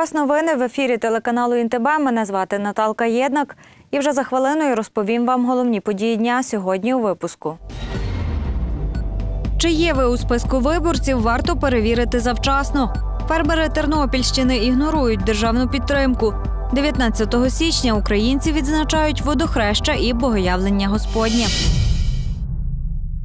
Вас. Новини в ефірі телеканалу ІНТБ. Мене звати Наталка Єднак. І вже за хвилиною розповім вам головні події дня сьогодні у випуску. Чи є ви у списку виборців, варто перевірити завчасно. Фермери Тернопільщини ігнорують державну підтримку. 19 січня українці відзначають водохреща і богоявлення Господнє.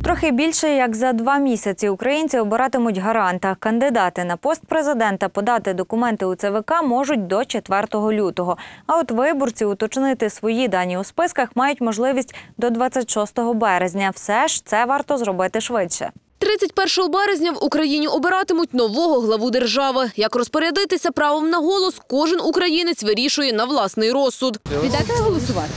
Трохи більше як за два місяці українці обиратимуть гаранта. Кандидати на пост президента подати документи у ЦВК можуть до 4 лютого. А от виборці уточнити свої дані у списках мають можливість до 26 березня. Все ж це варто зробити швидше. 31 березня в Україні обиратимуть нового главу держави. Як розпорядитися правом на голос, кожен українець вирішує на власний розсуд. Підете голосувати?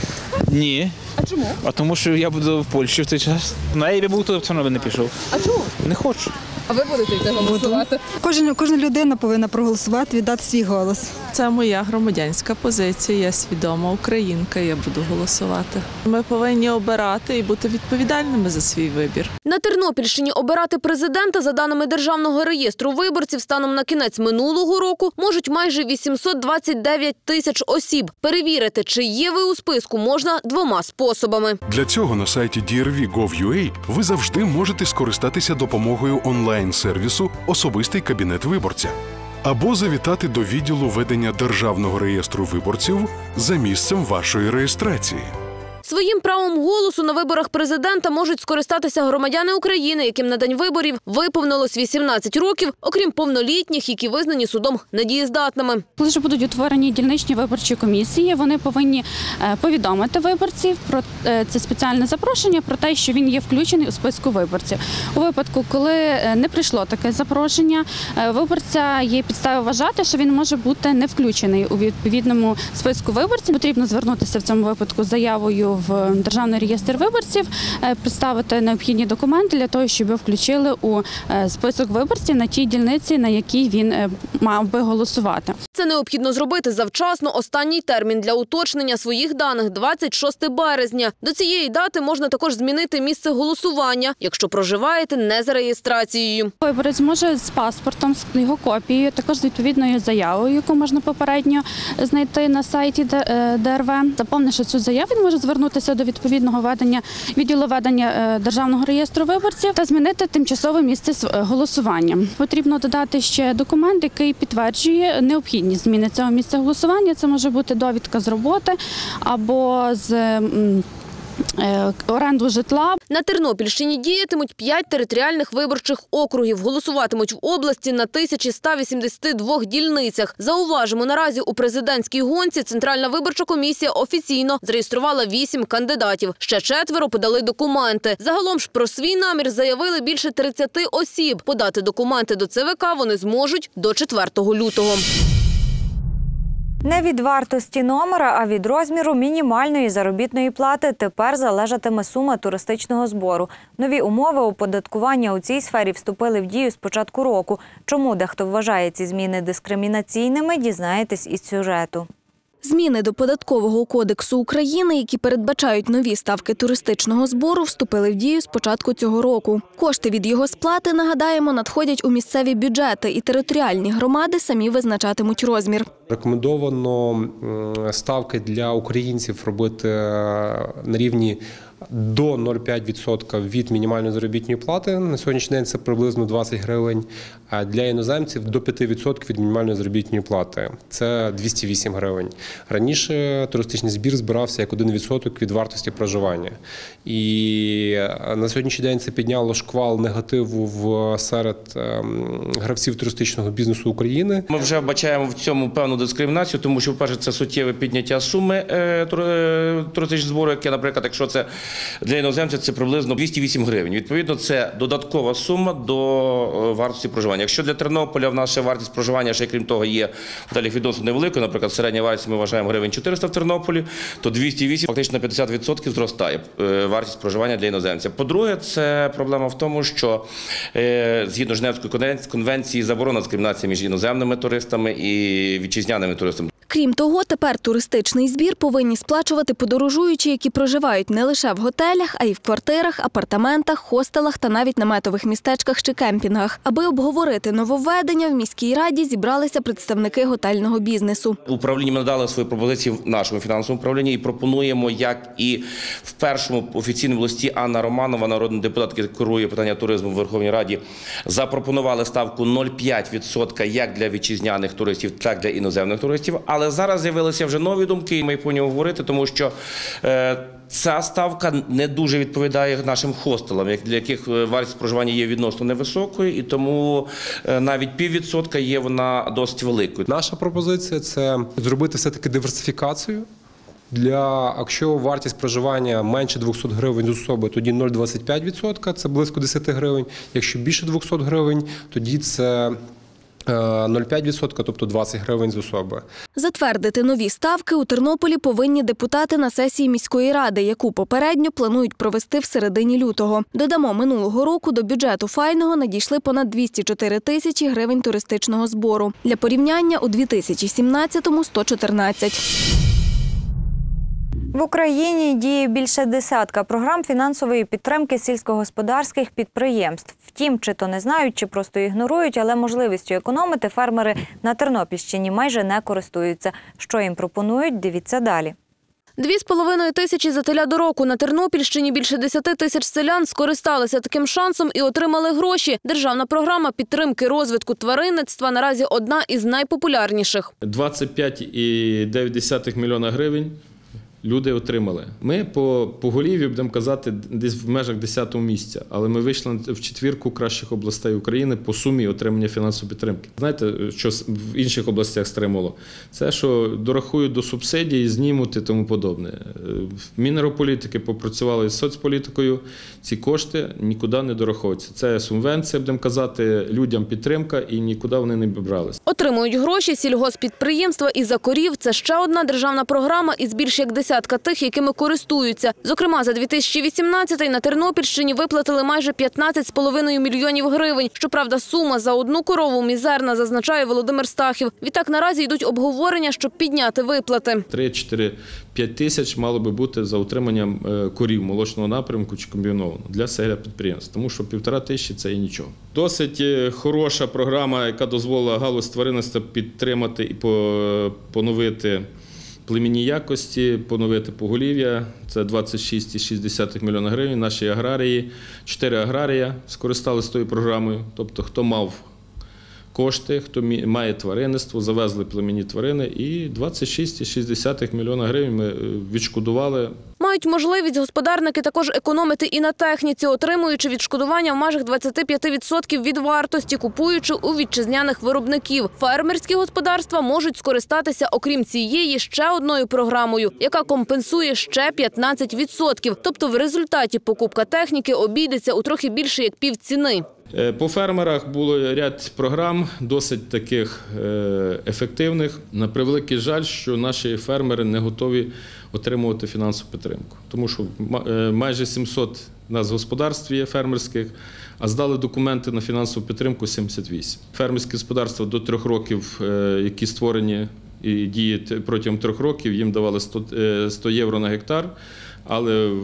Ні. А чому? А тому що я буду в Польщі в цей час. Ну, я б був тут, все одно би не пішов. А чому? Не хочу. А ви будете йти голосувати? Кожен, кожна людина повинна проголосувати, віддати свій голос. Це моя громадянська позиція. Я свідома українка. Я буду голосувати. Ми повинні обирати і бути відповідальними за свій вибір. На Тернопільщині обирати президента за даними Державного реєстру виборців станом на кінець минулого року можуть майже 829 тисяч осіб. Перевірити, чи є ви у списку, можна двома способами. Для цього на сайті drv.gov.ua ви завжди можете скористатися допомогою онлайн-сервісу Особистий кабінет виборця або завітати до відділу ведення Державного реєстру виборців за місцем вашої реєстрації. Своїм правом голосу на виборах президента можуть скористатися громадяни України, яким на день виборів виповнилось 18 років, окрім повнолітніх, які визнані судом недієздатними. Коли ж будуть утворені дільничні виборчі комісії, вони повинні е, повідомити виборців про е, це спеціальне запрошення про те, що він є включений у списку виборців. У випадку, коли е, не прийшло таке запрошення, виборця є підстави вважати, що він може бути не включений у відповідному списку виборців. Потрібно звернутися в цьому випадку з заявою в державний реєстр виборців, е, представити необхідні документи для того, щоб його включили у е, список виборців на тій дільниці, на якій він е, мав би голосувати. Це необхідно зробити завчасно. Останній термін для уточнення своїх даних – 26 березня. До цієї дати можна також змінити місце голосування, якщо проживаєте не за реєстрацією. Виборець може з паспортом, з його копією, також з відповідною заявою, яку можна попередньо знайти на сайті ДРВ. Заповнивши цю заяву, він може звернутися до відповідного ведення відділу ведення е, державного реєстру виборців та змінити тимчасове місце е, голосування. Потрібно додати ще документ, який підтверджує необхідність зміни цього місця голосування. Це може бути довідка з роботи або з оренду житла На Тернопільщині діятимуть 5 територіальних виборчих округів. Голосуватимуть в області на 1182 дільницях. Зауважимо, наразі у президентській гонці Центральна виборча комісія офіційно зареєструвала 8 кандидатів. Ще четверо подали документи. Загалом ж про свій намір заявили більше 30 осіб. Подати документи до ЦВК вони зможуть до 4 лютого. Не від вартості номера, а від розміру мінімальної заробітної плати тепер залежатиме сума туристичного збору. Нові умови оподаткування у цій сфері вступили в дію з початку року. Чому дехто вважає ці зміни дискримінаційними, дізнаєтесь із сюжету. Зміни до податкового кодексу України, які передбачають нові ставки туристичного збору, вступили в дію з початку цього року. Кошти від його сплати, нагадаємо, надходять у місцеві бюджети, і територіальні громади самі визначатимуть розмір. Рекомендовано ставки для українців робити е, на рівні до 0,5% від мінімальної заробітної плати. На сьогоднішній день це приблизно 20 гривень. А для іноземців до 5% від мінімальної заробітної плати. Це 208 гривень. Раніше туристичний збір збирався як 1% від вартості проживання. І е, на сьогоднішній день це підняло шквал негативу в серед ем, гравців туристичного бізнесу України. Ми вже бачаємо в цьому певну дискримінацію, тому що, по-перше, це суттєве підняття суми е, е, туристичного збору, яке, наприклад, якщо це для іноземця, це приблизно 208 гривень. Відповідно, це додаткова сума до е, вартості проживання. Якщо для Тернополя в нас ще вартість проживання, ще крім того, є далі відносно невеликою, наприклад, середня вартість ми вважаємо гривень 400 в Тернополі, то 208 фактично на 50% зростає е, вартість проживання для іноземця. По-друге, це проблема в тому, що е, згідно Женевської конвенції заборона дискримінації між іноземними туристами і вітчизняними туристами. Крім того, тепер туристичний збір повинні сплачувати подорожуючі, які проживають не лише в готелях, а й в квартирах, апартаментах, хостелах та навіть наметових містечках чи кемпінгах. Аби обговорити нововведення, в міській раді зібралися представники готельного бізнесу. Управління ми надали свої пропозиції в нашому фінансовому управлінні і пропонуємо, як і в першому офіційному листі Анна Романова, народний депутат, який керує питання туризму в Верховній Раді, запропонували ставку 0,5% як для вітчизняних туристів, так для іноземних туристів. Але зараз з'явилися вже нові думки, і ми повинні говорити, тому що е, ця ставка не дуже відповідає нашим хостелам, для яких е, вартість проживання є відносно невисокою, і тому е, навіть піввідсотка є вона досить великою. Наша пропозиція це зробити все-таки диверсифікацію. Для якщо вартість проживання менше 200 гривень з особи, тоді 0,25%, це близько 10 гривень. Якщо більше 200 гривень, тоді це 0,5%, тобто 20 гривень з особи. Затвердити нові ставки у Тернополі повинні депутати на сесії міської ради, яку попередньо планують провести в середині лютого. Додамо, минулого року до бюджету файного надійшли понад 204 тисячі гривень туристичного збору. Для порівняння у 2017-му – 114. В Україні діє більше десятка програм фінансової підтримки сільськогосподарських підприємств. Втім, чи то не знають, чи просто ігнорують, але можливістю економити фермери на Тернопільщині майже не користуються. Що їм пропонують, дивіться далі. Дві з половиною тисячі за теля до року на Тернопільщині більше 10 тисяч селян скористалися таким шансом і отримали гроші. Державна програма підтримки розвитку тваринництва наразі одна із найпопулярніших. 25,9 мільйона гривень люди отримали. Ми по поголів'ю, будемо казати, десь в межах 10-го місця, але ми вийшли в четвірку кращих областей України по сумі отримання фінансової підтримки. Знаєте, що в інших областях стримало? Це що дорахують до субсидій, знімуть і тому подобне. Мінерполітики попрацювали з соцполітикою. Ці кошти нікуди не дораховуються. Це субвенція, будемо казати, людям підтримка, і нікуди вони не бралися. Отримують гроші сільгоспідприємства і за корів. Це ще одна державна програма із більш як десятка тих, якими користуються. Зокрема, за 2018 на Тернопільщині виплатили майже 15,5 мільйонів гривень. Щоправда, сума за одну корову мізерна, зазначає Володимир Стахів. Відтак наразі йдуть обговорення, щоб підняти виплати. 3-4-5 тисяч мало би бути за утриманням е, корів молочного напрямку чи комбінованого для селя підприємств, тому що півтора тисячі це і нічого. Досить е, хороша програма, яка дозволила галузь тваринництва підтримати і поновити племінні якості, поновити поголів'я. Це 26,6 мільйона гривень. Наші аграрії, чотири аграрія скористалися тою програмою. Тобто, хто мав кошти, хто має тваринництво, завезли племінні тварини, і 26,6 мільйона гривень ми е, відшкодували Мають можливість господарники також економити і на техніці, отримуючи відшкодування в межах 25% від вартості, купуючи у вітчизняних виробників. Фермерські господарства можуть скористатися, окрім цієї, ще одною програмою, яка компенсує ще 15%. Тобто в результаті покупка техніки обійдеться у трохи більше як півціни. Е, По фермерах було ряд програм, досить таких е, ефективних. На превеликий жаль, що наші фермери не готові отримувати фінансову підтримку, тому що е, майже 700 у нас господарств є фермерських, а здали документи на фінансову підтримку 78. Фермерські господарства до трьох років, е, які створені і діють протягом трьох років, їм давали 100, е, 100 євро на гектар, але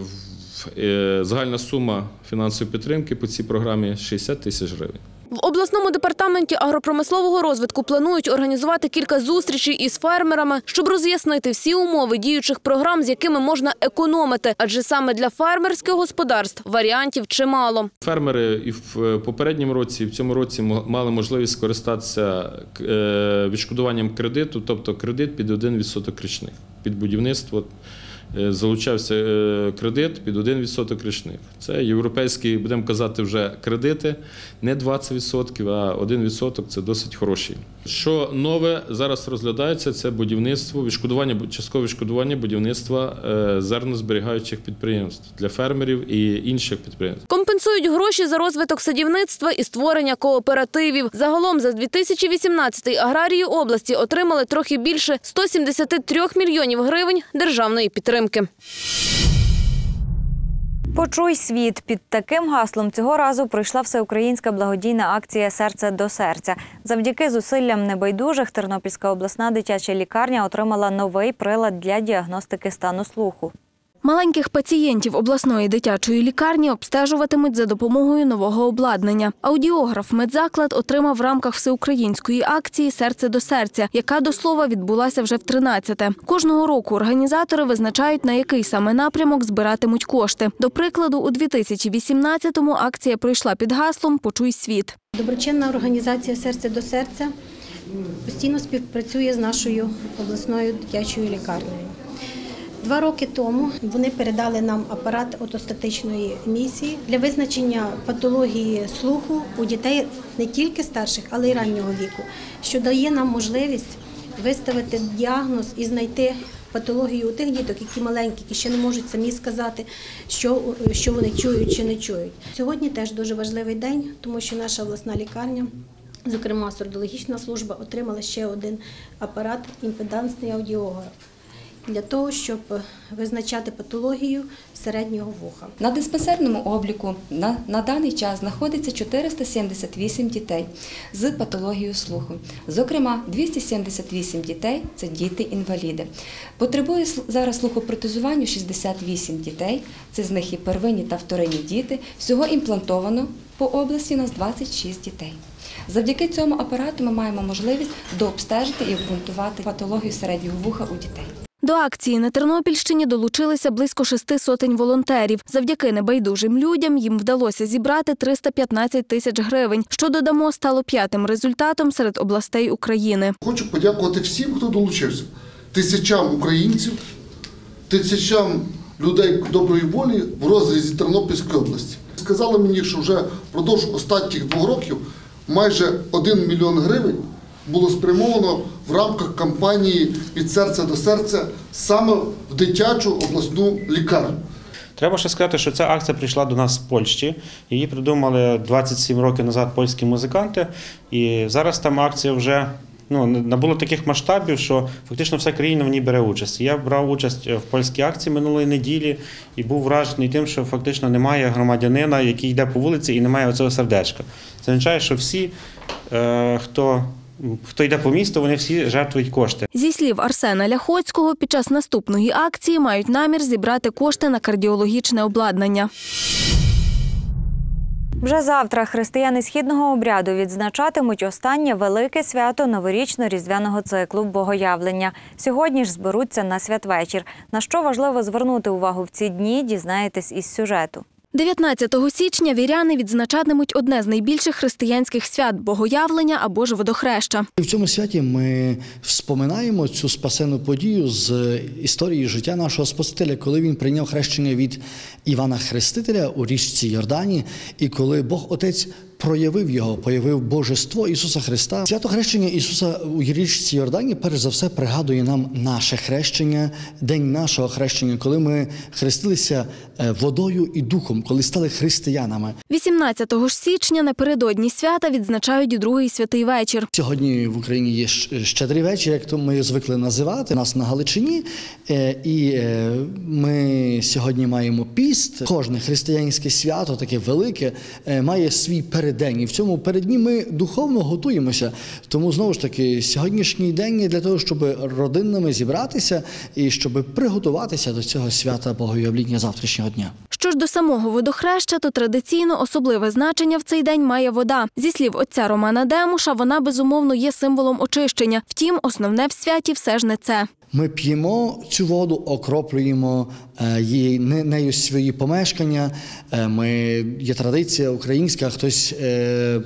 загальна сума фінансової підтримки по цій програмі 60 тисяч гривень. В обласному департаменті агропромислового розвитку планують організувати кілька зустрічей із фермерами, щоб роз'яснити всі умови діючих програм, з якими можна економити. Адже саме для фермерських господарств варіантів чимало. Фермери і в е, попередньому році, і в цьому році мали можливість скористатися е, відшкодуванням кредиту, тобто кредит під 1% річних під будівництво. Е, Залучався е, кредит під 1% річних. Це європейські, будемо казати, вже кредити, не 20%, а 1% це досить хороші. Що нове зараз розглядається, це будівництво, відшкодування, часткове відшкодування будівництва е, зернозберігаючих підприємств для фермерів і інших підприємств. Компенсують гроші за розвиток садівництва і створення кооперативів. Загалом за 2018 аграрії області отримали трохи більше 173 мільйонів гривень державної підтримки. Почуй світ під таким гаслом цього разу пройшла всеукраїнська благодійна акція Серце до серця. Завдяки зусиллям небайдужих Тернопільська обласна дитяча лікарня отримала новий прилад для діагностики стану слуху. Маленьких пацієнтів обласної дитячої лікарні обстежуватимуть за допомогою нового обладнання. Аудіограф медзаклад отримав в рамках всеукраїнської акції Серце до серця, яка до слова відбулася вже в 13-те. Кожного року організатори визначають, на який саме напрямок збиратимуть кошти. До прикладу, у 2018-му акція пройшла під гаслом Почуй світ. Доброчинна організація Серце до серця постійно співпрацює з нашою обласною дитячою лікарнею. Два роки тому вони передали нам апарат отостатичної місії для визначення патології слуху у дітей не тільки старших, але й раннього віку, що дає нам можливість виставити діагноз і знайти патологію у тих діток, які маленькі, які ще не можуть самі сказати, що, що вони чують чи не чують. Сьогодні теж дуже важливий день, тому що наша обласна лікарня. Зокрема, сурдологічна служба отримала ще один апарат імпедансний аудіограф для того, щоб визначати патологію середнього вуха. На диспансерному обліку на, на даний час знаходиться 478 дітей з патологією слуху. Зокрема, 278 дітей це діти-інваліди. Потребує зараз слухопротезуванню 68 дітей, це з них і первинні та вторинні діти. Всього імплантовано по області у нас 26 дітей. Завдяки цьому апарату ми маємо можливість дообстежити і обґрунтувати патологію середнього вуха у дітей. До акції на Тернопільщині долучилися близько шести сотень волонтерів. Завдяки небайдужим людям їм вдалося зібрати 315 тисяч гривень, що додамо стало п'ятим результатом серед областей України. Хочу подякувати всім, хто долучився. Тисячам українців, тисячам людей доброї волі в розрізі Тернопільської області. Сказали мені, що вже впродовж останніх двох років майже 1 мільйон гривень було спрямовано в рамках кампанії від серця до серця саме в дитячу обласну лікарню. Треба ще сказати, що ця акція прийшла до нас з Польщі. Її придумали 27 років назад польські музиканти. І зараз там акція вже ну, набула таких масштабів, що фактично вся країна в ній бере участь. Я брав участь в польській акції минулої неділі і був вражений тим, що фактично немає громадянина, який йде по вулиці і немає оцього сердечка. Це означає, що всі, е, хто, хто йде по місту, вони всі жертвують кошти. Зі слів Арсена Ляхоцького, під час наступної акції мають намір зібрати кошти на кардіологічне обладнання. Вже завтра християни східного обряду відзначатимуть останнє велике свято новорічно-різдвяного циклу Богоявлення. Сьогодні ж зберуться на святвечір. На що важливо звернути увагу в ці дні, дізнаєтесь із сюжету. 19 січня віряни відзначатимуть одне з найбільших християнських свят богоявлення або ж водохреща. В цьому святі ми вспоминаємо цю спасену подію з історії життя нашого Спасителя, коли він прийняв хрещення від Івана Хрестителя у річці Йордані, і коли Бог Отець проявив його, проявив божество Ісуса Христа. Свято хрещення Ісуса у річці Йордані, перш за все, пригадує нам наше хрещення, день нашого хрещення, коли ми хрестилися е, водою і духом, коли стали християнами. 18 ж січня напередодні свята відзначають і другий святий вечір. Сьогодні в Україні є щедрий вечір, як то ми звикли називати у нас на Галичині. Е, І е, ми сьогодні маємо піст. Кожне християнське свято, таке велике, має свій переддень. І в цьому передні ми духовно готуємося. Тому знову ж таки, сьогоднішній день є для того, щоб родинами зібратися і щоб приготуватися до цього свята Богоявління завтрашнього дня. Що ж до самого водохреща, то традиційно особливе значення в цей день має вода. Зі слів отця Романа Демуша, вона безумовно є символом очищення. Втім, основне в святі все ж не це. Ми п'ємо цю воду, окроплюємо е, її не- нею свої помешкання. Е, Ми є традиція українська, хтось е,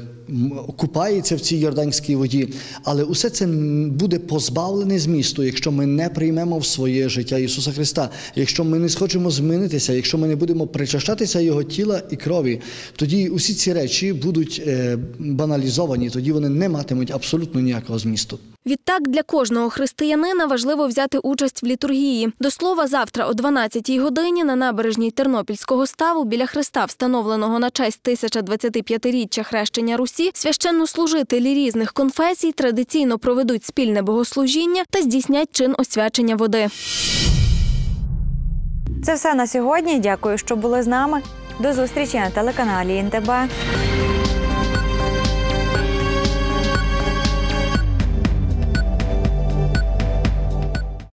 купається в цій йорданській воді, але усе це буде позбавлене змісту, якщо ми не приймемо в своє життя Ісуса Христа. Якщо ми не схочемо змінитися, якщо ми не будемо причащатися Його тіла і крові, тоді усі ці речі будуть баналізовані, тоді вони не матимуть абсолютно ніякого змісту. Відтак для кожного християнина важливо взяти участь в літургії. До слова, завтра о 12-й годині на набережній Тернопільського ставу біля хреста, встановленого на честь 1025-річчя хрещення Русі, священнослужителі різних конфесій традиційно проведуть спільне богослужіння та здійснять чин освячення води. Це все на сьогодні. Дякую, що були з нами. До зустрічі на телеканалі ІНТБ.